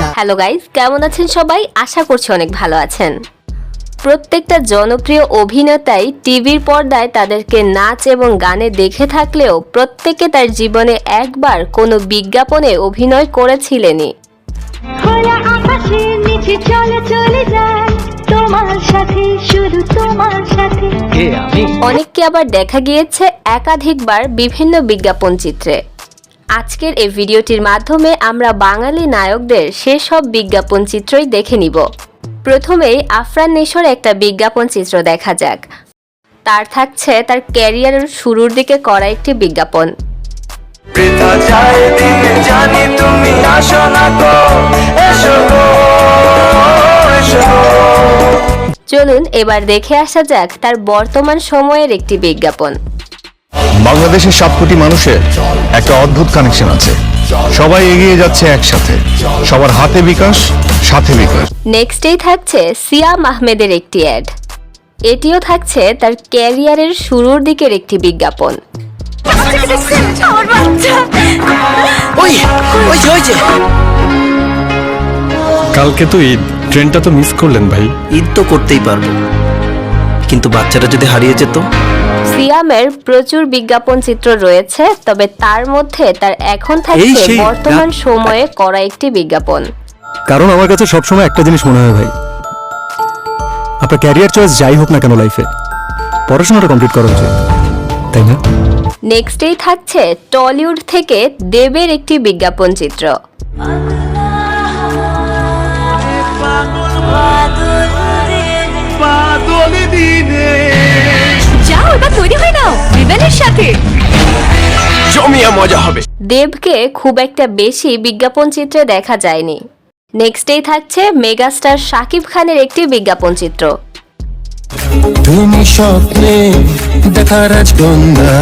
Hello guys কেমন আছেন সবাই? আশা করছি অনেক ভালো আছেন। প্রত্যেকটা জনপ্রিয় অভিনেতাই টিভির পর্দায় তাদেরকে নাচ এবং গানে দেখে থাকলেও প্রত্যেকে তার জীবনে একবার কোনো বিজ্ঞাপনে অভিনয় করেছিলেনই। খোলা আকাশের নিচে চলে চলে যায়। তোমার সাথে শুধু তোমার সাথে। কে আমি? অনেককে আবার দেখা গিয়েছে একাধিকবার বিভিন্ন বিজ্ঞাপন চিত্রে। আজকের এই ভিডিওটির মাধ্যমে আমরা বাঙালি নায়কদের সেসব বিজ্ঞাপন চিত্রই দেখে নিব। প্রথমেই আফরান নেশোর একটা বিজ্ঞাপন চিত্র দেখা যাক। তার থাকছে তার ক্যারিয়ারের শুরুর দিকে করা একটি বিজ্ঞাপন। চলুন এবার দেখে আসা যাক তার বর্তমান সময়ের একটি বিজ্ঞাপন। বাংলাদেশের সব কোটি মানুষের একটা অদ্ভুত কানেকশন আছে। সবাই এগিয়ে যাচ্ছে একসাথে। সবার হাতে বিকাশ সাথে বিকাশ। নেক্সটেই থাকছে সিয়াম আহমেদের একটি অ্যাড এটিও থাকছে তার ক্যারিয়ারের শুরুর দিকের একটি বিজ্ঞাপন। কালকে তো ঈদ। ট্রেনটা তো মিস করলেন ভাই। ঈদ তো করতেই পারব। কিন্তু বাচ্চাটা যদি হারিয়ে যেত? সিয়ামের প্রচুর বিজ্ঞাপন চিত্র রয়েছে তবে তার মধ্যে তার এখন থাকছে সেই বর্তমান সময়ে করা একটি বিজ্ঞাপন। কারণ আমার কাছে সবসময় একটা জিনিস মনে হয় ভাই। আপনার ক্যারিয়ার চয়েস যাই হোক না কেন লাইফে পড়াশোনাটা কমপ্লিট করা উচিত তাই না? নেক্সটেই থাকছে টলিউড থেকে দেবের একটি বিজ্ঞাপন চিত্র। যাও এবার তৈরি হয়ে নাও বিমানের সাথে। জমিয়া মজা হবে। দেবকে খুব একটা বেশি বিজ্ঞাপন চিত্রে দেখা যায়নি। নেক্সটেই থাকছে মেগাস্টার শাকিব খানের একটি বিজ্ঞাপন চিত্র। তুমি স্বপ্নে দেখা রাজকন্যা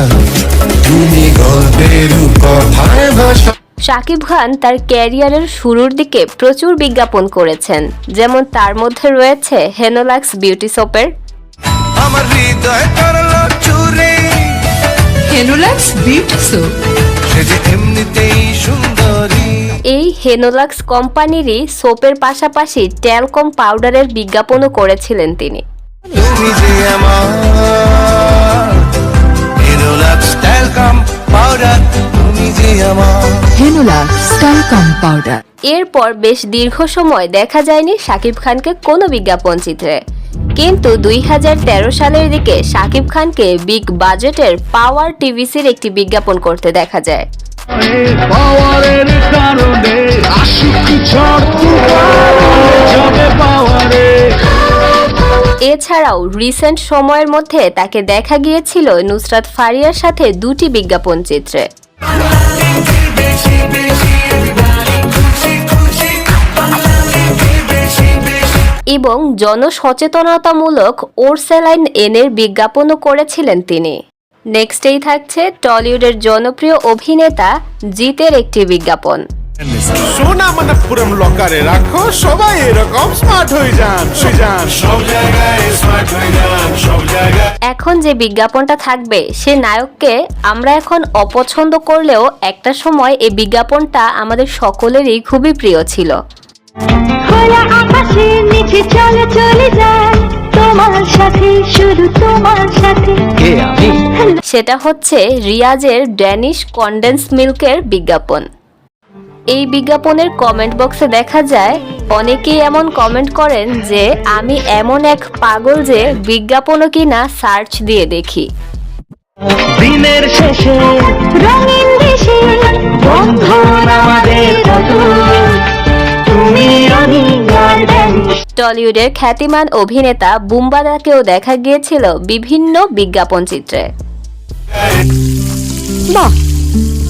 তুমি গল্পের কথায় ভাষা শাকিব খান তার ক্যারিয়ারের শুরুর দিকে প্রচুর বিজ্ঞাপন করেছেন। যেমন তার মধ্যে রয়েছে হেনোলাক্স বিউটি সোপের আমার হৃদয় করল চুরি। হেনুলাক্স বিউটি সোপ সে যে এমনিতেই সুন্দরী। এই হেনোলাক্স কোম্পানিরই সোপের পাশাপাশি ট্যালকম পাউডারের বিজ্ঞাপনও করেছিলেন তিনি। তুমি যে আমার হিরোলাক্স স্টাইল কাম পাউডার তুমি যে আমার হেনুলা স্টাইলকাম পাউডার। এরপর বেশ দীর্ঘ সময় দেখা যায়নি শাকিব খানকে কোনো বিজ্ঞাপন চিত্রে। কিন্তু দুই হাজার তেরো সালের দিকে শাকিব খানকে বিগ বাজেটের পাওয়ার টিভিসির একটি বিজ্ঞাপন করতে দেখা যায়। এছাড়াও রিসেন্ট সময়ের মধ্যে তাকে দেখা গিয়েছিল নুসরাত ফারিয়ার সাথে দুটি বিজ্ঞাপন চিত্রে। এবং জনসচেতনতামূলক ওরসেলাইন এনের বিজ্ঞাপনও করেছিলেন তিনি। নেক্সটেই থাকছে টলিউডের জনপ্রিয় অভিনেতা জিতের একটি বিজ্ঞাপন। সোনা মনপুরম লকারে রাখো সবাই এরকম স্মার্ট হয়ে যান যান। সব জায়গায় স্মার্ট হয়ে যান সব জায়গায়। এখন যে বিজ্ঞাপনটা থাকবে সে নায়ককে আমরা এখন অপছন্দ করলেও একটা সময় এই বিজ্ঞাপনটা আমাদের সকলেরই খুবই প্রিয় ছিল। খোলা আকাশের চলে চলে যায়। তোমার সাথে শুধু তোমার সাথে। কে আমি? সেটা হচ্ছে রিয়াজের ড্যানিশ কন্ডেন্স মিল্কের বিজ্ঞাপন। এই বিজ্ঞাপনের কমেন্ট বক্সে দেখা যায় অনেকেই এমন কমেন্ট করেন যে আমি এমন এক পাগল যে বিজ্ঞাপনও কিনা সার্চ দিয়ে দেখি। দিনের শেষে রঙিন টলিউডের খ্যাতিমান অভিনেতা বুম্বাদাকেও দেখা গিয়েছিল বিভিন্ন বিজ্ঞাপন চিত্রে। বাহ!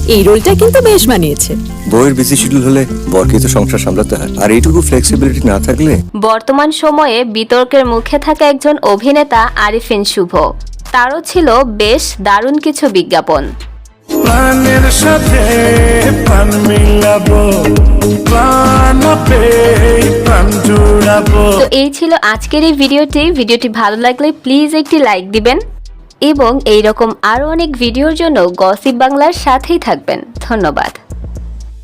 এই রোলটা কিন্তু বেশ মানিয়েছে। বউয়ের বিজি শিডিউল হলে বরকে তো সংসার সামলাতে হয়। আর এইটুকু ফ্লেক্সিবিলিটি না থাকলে? বর্তমান সময়ে বিতর্কের মুখে থাকা একজন অভিনেতা আরিফিন শুভ। তারও ছিল বেশ দারুণ কিছু বিজ্ঞাপন। প্রাণের সাথে প্রাণ মিলাবো তো এই ছিল আজকের এই ভিডিওটি। ভিডিওটি ভালো লাগলে প্লিজ একটি লাইক দিবেন এবং এইরকম আরও অনেক ভিডিওর জন্য গসিপ বাংলার সাথেই থাকবেন। ধন্যবাদ।